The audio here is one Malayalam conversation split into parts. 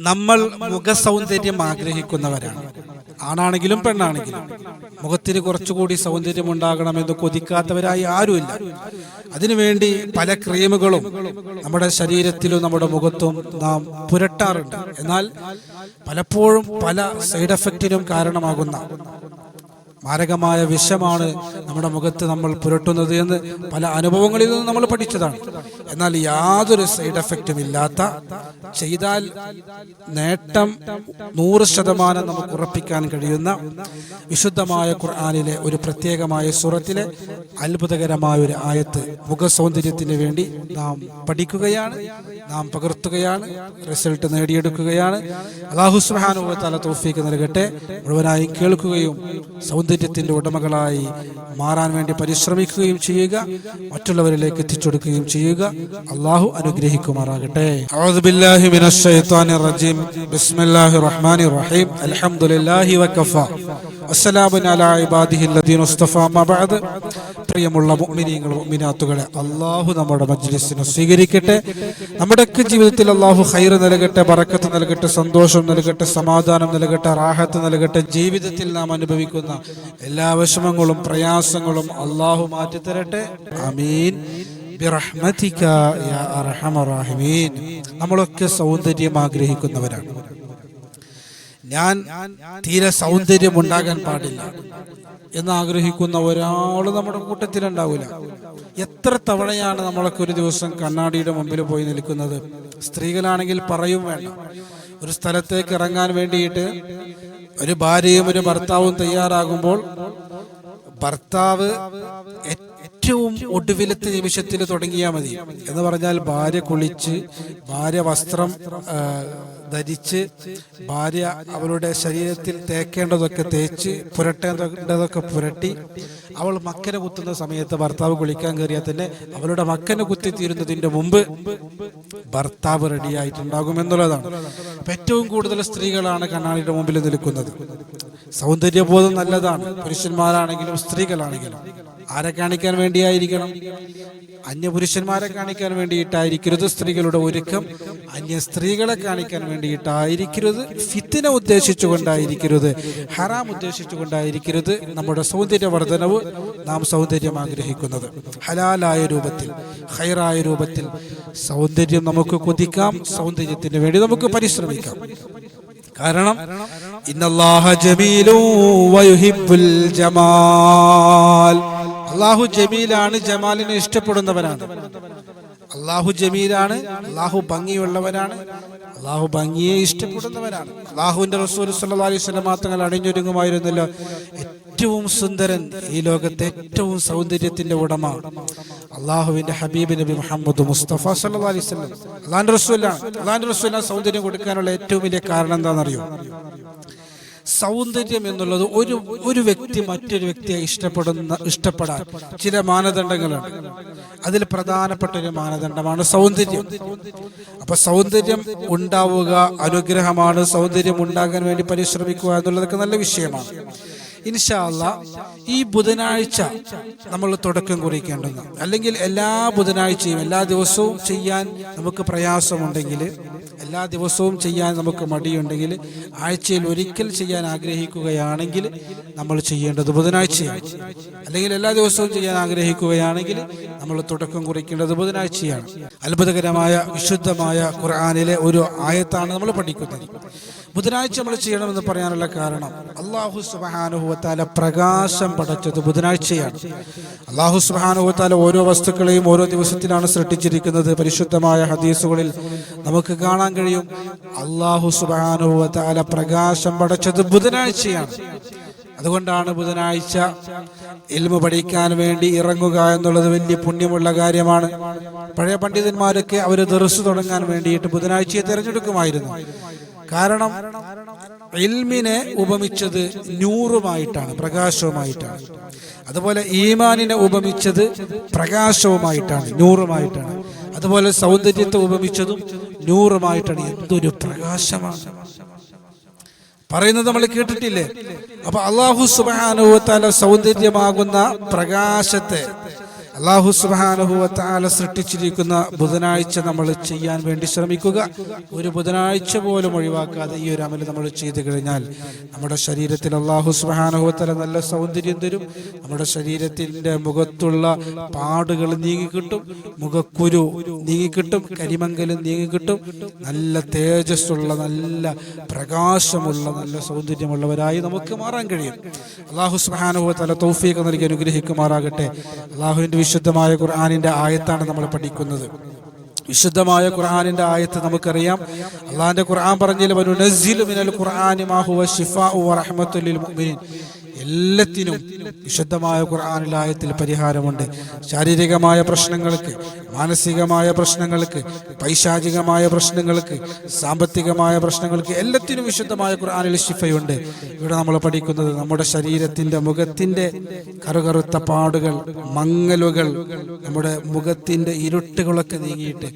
നമ്മൾ മുഖസൗന്ദര്യം ആഗ്രഹിക്കുന്നവരാണ്. ആണാണെങ്കിലും പെണ്ണാണെങ്കിലും. മുഖത്തിന് കുറച്ചുകൂടി സൗന്ദര്യം ഉണ്ടാകണമെന്ന് കൊതിക്കാത്തവരായി ആരുമില്ല. അതിനുവേണ്ടി പല ക്രീമുകളും നമ്മുടെ ശരീരത്തിലും നമ്മുടെ മുഖത്തും നാം പുരട്ടാറുണ്ട്. എന്നാൽ പലപ്പോഴും പല സൈഡ് എഫക്റ്റിനും കാരണമാകുന്ന മാരകമായ വിഷമാണ് നമ്മുടെ മുഖത്ത് നമ്മൾ പുരട്ടുന്നത് എന്ന് പല അനുഭവങ്ങളിൽ നിന്നും നമ്മൾ പഠിച്ചതാണ്. എന്നാൽ യാതൊരു സൈഡ് എഫക്റ്റും ഇല്ലാത്ത ചെയ്താൽ നേട്ടം നൂറ് ശതമാനം നമുക്ക് ഉറപ്പിക്കാൻ കഴിയുന്ന വിശുദ്ധമായ ഖുർആാനിലെ ഒരു പ്രത്യേകമായ സുറത്തിലെ അത്ഭുതകരമായ ഒരു ആയത്ത് മുഖസൗന്ദര്യത്തിന് വേണ്ടി നാം പഠിക്കുകയാണ് നാം പകർത്തുകയാണ് റിസൾട്ട് നേടിയെടുക്കുകയാണ്. അള്ളാഹു സുഹാനുഭവത്താല തോഫിക്ക് നൽകട്ടെ. മുഴുവനായും കേൾക്കുകയും സൗന്ദര്യത്തിന്റെ ഉടമകളായി മാറാൻ വേണ്ടി പരിശ്രമിക്കുകയും ചെയ്യുക മറ്റുള്ളവരിലേക്ക് എത്തിച്ചൊടുക്കുകയും ചെയ്യുക. അള്ളാഹു അനുഗ്രഹിക്കുമാറാകട്ടെ. അസ്സലാമു അലാ ഇബാദിഹി അല്ലദീന ഉസ്തഫ മബഅദ് പ്രിയമുള്ള മുഅ്മിനീങ്ങൾ മുഅ്മിനാത്തുകളെ അള്ളാഹു നമ്മുടെ മജ്ലിസിനെ സ്വീകരിക്കട്ടെ. നമ്മുടെ ഒക്കെ ജീവിതത്തിൽ അള്ളാഹു ഹൈർ നൽകട്ടെ ബറക്കത്ത് നൽകട്ടെ സന്തോഷം നൽകട്ടെ സമാധാനം നൽകട്ടെ റാഹത്ത് നൽകട്ടെ ജീവിതത്തിൽ നാം അനുഭവിക്കുന്ന എല്ലാ വിഷമങ്ങളും പ്രയാസങ്ങളും അള്ളാഹു മാറ്റിത്തരട്ടെ. അമീൻ നമ്മളൊക്കെ സൗന്ദര്യം ആഗ്രഹിക്കുന്നവരാണ്. ഞാൻ തീരെ സൗന്ദര്യം ഉണ്ടാകാൻ പാടില്ല. എന്ന് ആഗ്രഹിക്കുന്ന ഒരാൾ നമ്മുടെ കൂട്ടത്തിലുണ്ടാവില്ല. എത്ര തവണയാണ് നമ്മളൊക്കെ ഒരു ദിവസം കണ്ണാടിയുടെ മുമ്പിൽ പോയി നിൽക്കുന്നത്? സ്ത്രീകളാണെങ്കിൽ പറയും വേണ്ട. ഒരു സ്ഥലത്തേക്ക് ഇറങ്ങാൻ വേണ്ടിയിട്ട് ഒരു ഭാര്യയും ഒരു ഭർത്താവും തയ്യാറാകുമ്പോൾ ഭർത്താവ് ഒടുവിലത്തെ നിമിഷത്തിൽ തുടങ്ങിയാൽ മതി. എന്ന് പറഞ്ഞാൽ ഭാര്യ കുളിച്ച് ഭാര്യ വസ്ത്രം ധരിച്ച് ഭാര്യ അവളുടെ ശരീരത്തിൽ തേക്കേണ്ടതൊക്കെ തേച്ച് പുരട്ടേണ്ടതൊക്കെ പുരട്ടി അവൾ മക്കനെ കുത്തുന്ന സമയത്ത് ഭർത്താവ് കുളിക്കാൻ കയറിയാൽ തന്നെ അവളുടെ മക്കനെ കുത്തിത്തീരുന്നതിന്റെ മുമ്പ് ഭർത്താവ് റെഡിയായിട്ടുണ്ടാകും എന്നുള്ളതാണ്. ഏറ്റവും കൂടുതൽ സ്ത്രീകളാണ് കണ്ണാടിയുടെ മുമ്പിൽ നിൽക്കുന്നത്. സൗന്ദര്യബോധം നല്ലതാണ്. പുരുഷന്മാരാണെങ്കിലും സ്ത്രീകളാണെങ്കിലും. ആരെ കാണിക്കാൻ വേണ്ടിയായിരിക്കണം? അന്യപുരുഷന്മാരെ കാണിക്കാൻ വേണ്ടിയിട്ടായിരിക്കരുത്. സ്ത്രീകളുടെ ഒരുക്കം അന്യ സ്ത്രീകളെ കാണിക്കാൻ വേണ്ടിയിട്ടായിരിക്കരുത്. ഫിത്തിനെ ഉദ്ദേശിച്ചുകൊണ്ടായിരിക്കരുത്. ഹറാം ഉദ്ദേശിച്ചുകൊണ്ടായിരിക്കരുത്. നമ്മുടെ സൗന്ദര്യവർദ്ധനവ് നാം സൗന്ദര്യം ആഗ്രഹിക്കുന്നത്. ഹലാലായ രൂപത്തിൽ ഹൈറായ രൂപത്തിൽ സൗന്ദര്യം നമുക്ക് കൊതിക്കാം സൗന്ദര്യത്തിന് വേണ്ടി നമുക്ക് പരിശ്രമിക്കാം. കാരണം ഇന്നല്ലാഹ ജമീലു ജമാൽ. അള്ളാഹു ജമീലാണ് ജമാലിനെ ഇഷ്ടപ്പെടുന്നവനാണ്. അള്ളാഹു ജമീലാണ് അള്ളാഹു ഭംഗിയുള്ളവനാണ്. അള്ളാഹു ഭംഗിയെ ഇഷ്ടപ്പെടുന്നവനാണ്. അള്ളാഹുവിന്റെ റസൂൽ സല്ലാ അലൈഹി വസല്ലം മാത്രങ്ങൾ അണിഞ്ഞൊരുങ്ങുമായിരുന്നല്ലോ. ഏറ്റവും സുന്ദരൻ ഈ ലോകത്തെ ഏറ്റവും സൗന്ദര്യത്തിന്റെ ഉടമ അള്ളാഹുവിന്റെ ഹബീബ് നബി മുഹമ്മദ് മുസ്തഫ സല്ലാ അലൈഹി വസല്ലം. അള്ളാഹിന്റെ റസൂലാണ്. അള്ളാഹിന്റെ റസൂലാണ് സൗന്ദര്യം കൊടുക്കാനുള്ള ഏറ്റവും വലിയ കാരണം എന്താണെന്നറിയോ? സൗന്ദര്യം എന്നുള്ളത് ഒരു ഒരു വ്യക്തി മറ്റൊരു വ്യക്തിയെ ഇഷ്ടപ്പെടുന്ന ഇഷ്ടപ്പെടാൻ ചില മാനദണ്ഡങ്ങളുണ്ട്. അതിൽ പ്രധാനപ്പെട്ട ഒരു മാനദണ്ഡമാണ് സൗന്ദര്യം. അപ്പൊ സൗന്ദര്യം ഉണ്ടാവുക അനുഗ്രഹമാണ് സൗന്ദര്യം ഉണ്ടാകാൻ വേണ്ടി പരിശ്രമിക്കുക എന്നുള്ളതൊക്കെ നല്ല വിഷയമാണ്. ഇൻഷാല്ല ഈ ബുധനാഴ്ച നമ്മൾ തുടക്കം കുറിക്കേണ്ടത് അല്ലെങ്കിൽ എല്ലാ ബുധനാഴ്ചയും എല്ലാ ദിവസവും ചെയ്യാൻ നമുക്ക് പ്രയാസമുണ്ടെങ്കിൽ എല്ലാ ദിവസവും ചെയ്യാൻ നമുക്ക് മടിയുണ്ടെങ്കിൽ ആഴ്ചയിൽ ഒരിക്കൽ ചെയ്യാൻ ആഗ്രഹിക്കുകയാണെങ്കിൽ നമ്മൾ ചെയ്യേണ്ടത് ബുധനാഴ്ചയാണ്. അല്ലെങ്കിൽ എല്ലാ ദിവസവും ചെയ്യാൻ ആഗ്രഹിക്കുകയാണെങ്കിൽ നമ്മൾ തുടക്കം കുറിക്കേണ്ടത് ബുധനാഴ്ചയാണ്. അത്ഭുതകരമായ വിശുദ്ധമായ ഖുർആാനിലെ ഒരു ആയത്താണ് നമ്മൾ പഠിക്കുന്നത്. ബുധനാഴ്ച നമ്മൾ ചെയ്യണമെന്ന് പറയാനുള്ള കാരണം അള്ളാഹു സുബാനുഭവത്താല പ്രകാശം പടച്ചത് ബുധനാഴ്ചയാണ്. അള്ളാഹു സുബാനുഭവത്താല ഓരോ വസ്തുക്കളെയും ഓരോ ദിവസത്തിലാണ് സൃഷ്ടിച്ചിരിക്കുന്നത്. പരിശുദ്ധമായ ഹദീസുകളിൽ നമുക്ക് കാണാൻ കഴിയും. അള്ളാഹു സുബാനുഭവത്താല പ്രകാശം പടച്ചത് ബുധനാഴ്ചയാണ്. അതുകൊണ്ടാണ് ബുധനാഴ്ച ഇൽമു പഠിക്കാൻ വേണ്ടി ഇറങ്ങുക എന്നുള്ളത് വലിയ പുണ്യമുള്ള കാര്യമാണ്. പഴയ പണ്ഡിതന്മാരൊക്കെ അവർ ദർസ് തുടങ്ങാൻ വേണ്ടിയിട്ട് ബുധനാഴ്ചയെ തിരഞ്ഞെടുക്കുമായിരുന്നു. കാരണം ഇൽമിനെ ഉപമിച്ചത് നൂറുമായിട്ടാണ് പ്രകാശവുമായിട്ടാണ്. അതുപോലെ ഈമാനിനെ ഉപമിച്ചത് പ്രകാശവുമായിട്ടാണ് നൂറുമായിട്ടാണ്. അതുപോലെ സൗന്ദര്യത്തെ ഉപമിച്ചതും നൂറുമായിട്ടാണ്. എന്തൊരു പ്രകാശമാണ്. പറയുന്നത് നമ്മൾ കേട്ടിട്ടില്ലേ? അപ്പൊ അള്ളാഹു സുബാനുവത്താല സൗന്ദര്യമാകുന്ന പ്രകാശത്തെ അള്ളാഹു സുബാനുഭവത്താല സൃഷ്ടിച്ചിരിക്കുന്ന ബുധനാഴ്ച നമ്മൾ ചെയ്യാൻ വേണ്ടി ശ്രമിക്കുക. ഒരു ബുധനാഴ്ച പോലും ഒഴിവാക്കാതെ ഈ ഒരു അമൽ നമ്മൾ ചെയ്തു കഴിഞ്ഞാൽ നമ്മുടെ ശരീരത്തിൽ അള്ളാഹു സുബാനുഭവത്തല നല്ല സൗന്ദര്യം തരും. നമ്മുടെ ശരീരത്തിന്റെ മുഖത്തുള്ള പാടുകൾ നീങ്ങിക്കിട്ടും. മുഖക്കുരു നീങ്ങിക്കിട്ടും. കരിമങ്കലും നീങ്ങിക്കിട്ടും. നല്ല തേജസ്സുള്ള നല്ല പ്രകാശമുള്ള നല്ല സൗന്ദര്യമുള്ളവരായി നമുക്ക് മാറാൻ കഴിയും. അള്ളാഹു സുബാനുഭവത്തല തൗഫീഖ് നൽകി അനുഗ്രഹിക്കുമാറാകട്ടെ. അള്ളാഹുവിന്റെ വിശുദ്ധമായ ഖുർആാനിന്റെ ആയത്താണ് നമ്മൾ പഠിക്കുന്നത്. വിശുദ്ധമായ ഖുർആാനിന്റെ ആയത്ത് നമുക്കറിയാം. അള്ളാഹിന്റെ ഖുർആൻ മിനൽ ഖുർആനി മാ ഹുവ ശിഫാഉ വറഹ്മത്തുൽ മുഅ്മിനീൻ. എല്ലാത്തിനും വിശുദ്ധമായ ഖുർആാനിലായത്തിൽ പരിഹാരമുണ്ട്. ശാരീരികമായ പ്രശ്നങ്ങൾക്ക് മാനസികമായ പ്രശ്നങ്ങൾക്ക് പൈശാചികമായ പ്രശ്നങ്ങൾക്ക് സാമ്പത്തികമായ പ്രശ്നങ്ങൾക്ക് എല്ലാത്തിനും വിശുദ്ധമായ ഖുർആാനിൽ ഷിഫയുണ്ട് ഇവിടെ നമ്മൾ പഠിക്കുന്നത് നമ്മുടെ ശരീരത്തിന്റെ മുഖത്തിന്റെ കറുകറുത്ത പാടുകൾ മങ്ങലുകൾ നമ്മുടെ മുഖത്തിന്റെ ഇരുട്ടുകളൊക്കെ നീങ്ങിയിട്ട്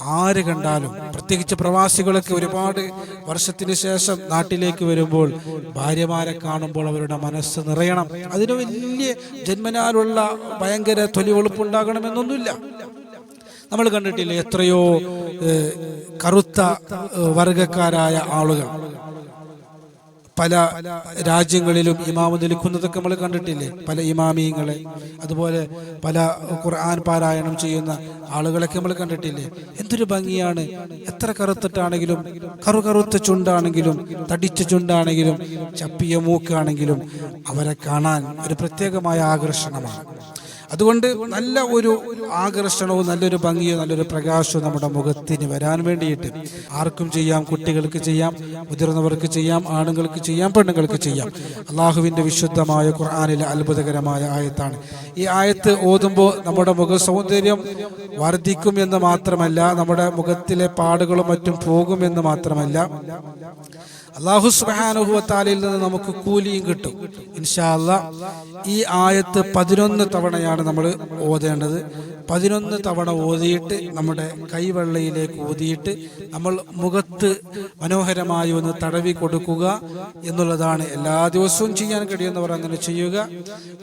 ആര് കണ്ടാലും പ്രത്യേകിച്ച് പ്രവാസികളൊക്കെ ഒരുപാട് വർഷത്തിന് ശേഷം നാട്ടിലേക്ക് വരുമ്പോൾ ഭാര്യമാരെ കാണുമ്പോൾ അവരുടെ മനസ്സ് നിറയണം. അതിന് വലിയ ജന്മനാലുള്ള ഭയങ്കര തൊലി വെളുപ്പുണ്ടാകണമെന്നൊന്നുമില്ല നമ്മൾ കണ്ടിട്ടില്ല എത്രയോ കറുത്ത വർഗക്കാരായ ആളുകൾ. പല രാജ്യങ്ങളിലും ഇമാമ് നിൽക്കുന്നതൊക്കെ നമ്മൾ കണ്ടിട്ടില്ലേ? പല ഇമാമിയങ്ങളെ അതുപോലെ പല ഖുർആൻ പാരായണം ചെയ്യുന്ന ആളുകളൊക്കെ നമ്മൾ കണ്ടിട്ടില്ലേ? എന്തൊരു ഭംഗിയാണ്. എത്ര കറുത്തിട്ടാണെങ്കിലും കറു കറുത്ത ചുണ്ടാണെങ്കിലും തടിച്ച ചുണ്ടാണെങ്കിലും ചപ്പിയ മൂക്കാണെങ്കിലും അവരെ കാണാൻ ഒരു പ്രത്യേകമായ ആകർഷണമാണ്. അതുകൊണ്ട് നല്ല ഒരു ആകർഷണവും നല്ലൊരു ഭംഗിയോ നല്ലൊരു പ്രകാശവും നമ്മുടെ മുഖത്തിന് വരാൻ വേണ്ടിയിട്ട് ആർക്കും ചെയ്യാം കുട്ടികൾക്ക് ചെയ്യാം മുതിർന്നവർക്ക് ചെയ്യാം ആണുങ്ങൾക്ക് ചെയ്യാം പെണ്ണുങ്ങൾക്ക് ചെയ്യാം. അള്ളാഹുവിന്റെ വിശുദ്ധമായ ഖുർആാനിലെ അത്ഭുതകരമായ ആയത്താണ്. ഈ ആയത്ത് ഓതുമ്പോൾ നമ്മുടെ മുഖ സൗന്ദര്യം വർദ്ധിക്കും എന്ന് മാത്രമല്ല നമ്മുടെ മുഖത്തിലെ പാടുകളും മറ്റും പോകുമെന്ന് മാത്രമല്ല അള്ളാഹു സുബാനുഹുവത്താലയിൽ നിന്ന് നമുക്ക് കൂലിയും കിട്ടും. ഇൻഷാല്ല ഈ ആയത്ത് പതിനൊന്ന് തവണയാണ് നമ്മൾ ഓതേണ്ടത്. പതിനൊന്ന് തവണ ഓതിയിട്ട് നമ്മുടെ കൈവെള്ളയിലേക്ക് ഓതിയിട്ട് നമ്മൾ മുഖത്ത് മനോഹരമായി ഒന്ന് തടവി കൊടുക്കുക എന്നുള്ളതാണ് എല്ലാ ദിവസവും ചെയ്യാൻ കഴിയുന്നവർ അങ്ങനെ ചെയ്യുക.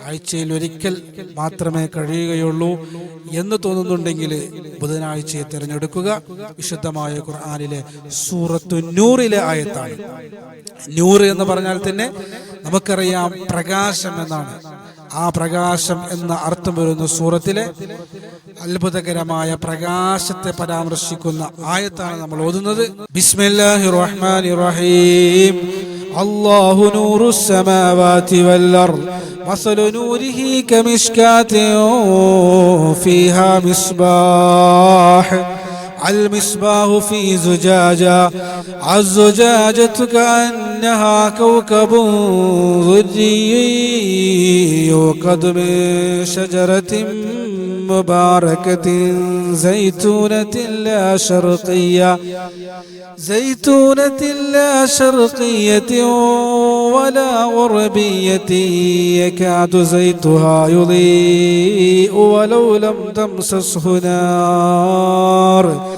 ആഴ്ചയിൽ ഒരിക്കൽ മാത്രമേ കഴിയുകയുള്ളൂ എന്ന് തോന്നുന്നുണ്ടെങ്കിൽ ബുധനാഴ്ചയെ തിരഞ്ഞെടുക്കുക. വിശുദ്ധമായ ഖുർആാനിലെ സൂറത്തു നൂറിലെ ആയത്താണ്. നൂറ് എന്ന് പറഞ്ഞാൽ തന്നെ നമുക്കറിയാം പ്രകാശം എന്നാണ്. ആ പ്രകാശം എന്ന അർത്ഥം വരുന്ന സൂറത്തിലെ അത്ഭുതകരമായ പ്രകാശത്തെ പരാമർശിക്കുന്ന ആയത്താണ് നമ്മൾ ഓതുന്നത് ബിസ്മില്ലാഹി റഹ്മാനി റഹീം الله نور السماوات والأرض مثل نوره كمشكاة فيها مصباح المصباح في زجاجة الزجاجة كأنها كوكب ذري يوقد من شجرة مباركة زيتونة لا شرقية. زيتونة لا شرقية ولا غربية يكاد زيتها يضيء ولو لم تمسسه نار.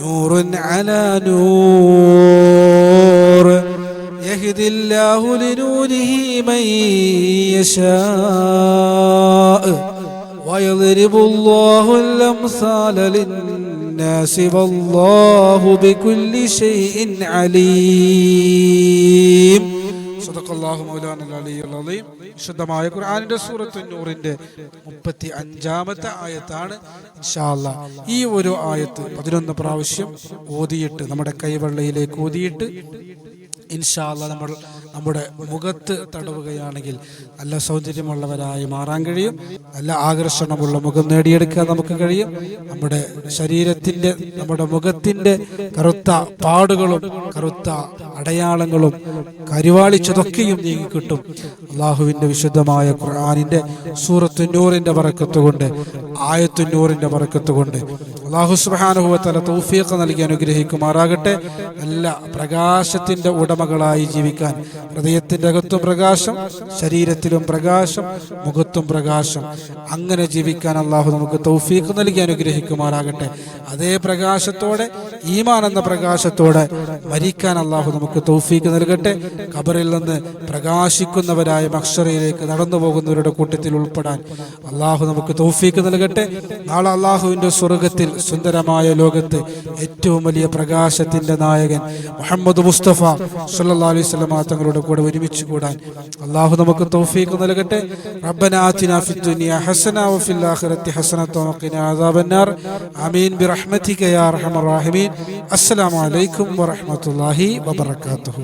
نور على نور يهدي الله لنوره من يشاء ويضرب الله الأمثال للناس. والله بكل شيء عليم صدق الله مولانا العلي العظيم വിശുദ്ധമായ ഖുർആാനിന്റെ സൂറത്ത് നൂറിന്റെ മുപ്പത്തി അഞ്ചാമത്തെ ആയത്താണ് ഇൻഷാ അല്ലാ ഈ ഒരു ആയത്ത് പതിനൊന്ന് പ്രാവശ്യം ഓതിയിട്ട് നമ്മുടെ കൈവെള്ളയിലേക്ക് ഓതിയിട്ട് ഇൻഷാ അല്ലാ നമ്മൾ നമ്മുടെ മുഖത്ത് തടവുകയാണെങ്കിൽ നല്ല സൗന്ദര്യമുള്ളവരായി മാറാൻ കഴിയും. നല്ല ആകർഷണമുള്ള മുഖം നേടിയെടുക്കാൻ നമുക്ക് കഴിയും. നമ്മുടെ ശരീരത്തിന്റെ നമ്മുടെ മുഖത്തിന്റെ കറുത്ത പാടുകളും കറുത്ത അടയാളങ്ങളും കരുവാളിച്ചതൊക്കെയും നീങ്ങിക്കിട്ടും. അള്ളാഹുവിന്റെ വിശുദ്ധമായ ഖുർആാനിന്റെ സൂറത്തു നൂറിന്റെ ആയത്തുന്നൂറിന്റെ കൊണ്ട് അള്ളാഹു സുബാനുഭവത്തല തൗഫീഖ് നൽകി അനുഗ്രഹിക്കുമാറാകട്ടെ. നല്ല പ്രകാശത്തിന്റെ ഉടമകളായി ജീവിക്കാൻ ഹൃദയത്തിന്റെ അകത്തും പ്രകാശം ശരീരത്തിലും പ്രകാശം മുഖത്തും പ്രകാശം. അങ്ങനെ ജീവിക്കാൻ അള്ളാഹു നമുക്ക് തൗഫീഖ് നൽകി അനുഗ്രഹിക്കുമാറാകട്ടെ. അതേ പ്രകാശത്തോടെ ഈമാൻ എന്ന പ്രകാശത്തോടെ മരിക്കാൻ അള്ളാഹു നമുക്ക് തൗഫീഖ് നൽകട്ടെ. ഖബറിൽ നിന്ന് പ്രകാശിക്കുന്നവരായ മക്ഷറയിലേക്ക് നടന്നു പോകുന്നവരുടെ കൂട്ടത്തിൽ ഉൾപ്പെടാൻ അള്ളാഹു നമുക്ക് തൗഫീഖ് നൽകട്ടെ. നാളെ അള്ളാഹുവിന്റെ സ്വർഗത്തിൽ സുന്ദരമായ ലോകത്ത് ഏറ്റവും വലിയ പ്രകാശത്തിന്റെ നായകൻ മുഹമ്മദ് മുസ്തഫ അലൈഹി വസല്ലം തങ്ങളുടെ കൂടെ ഒരുമിച്ച് കൂടാൻ അള്ളാഹു നമുക്ക് തൗഫീഖ് നൽകട്ടെ. റബ്ബന ആതിന ഫിദ് ദുനിയ ഹസന വഫിൽ ആഖിറതി ഹസനത വഖിന അദാബന്നാർ. ആമീൻ. ബിറഹ്മതിക യാ അർഹമർ റഹീമീൻ. അസ്സലാമു അലൈക്കും വറഹ്മത്തുള്ളാഹി വബറകാതുഹു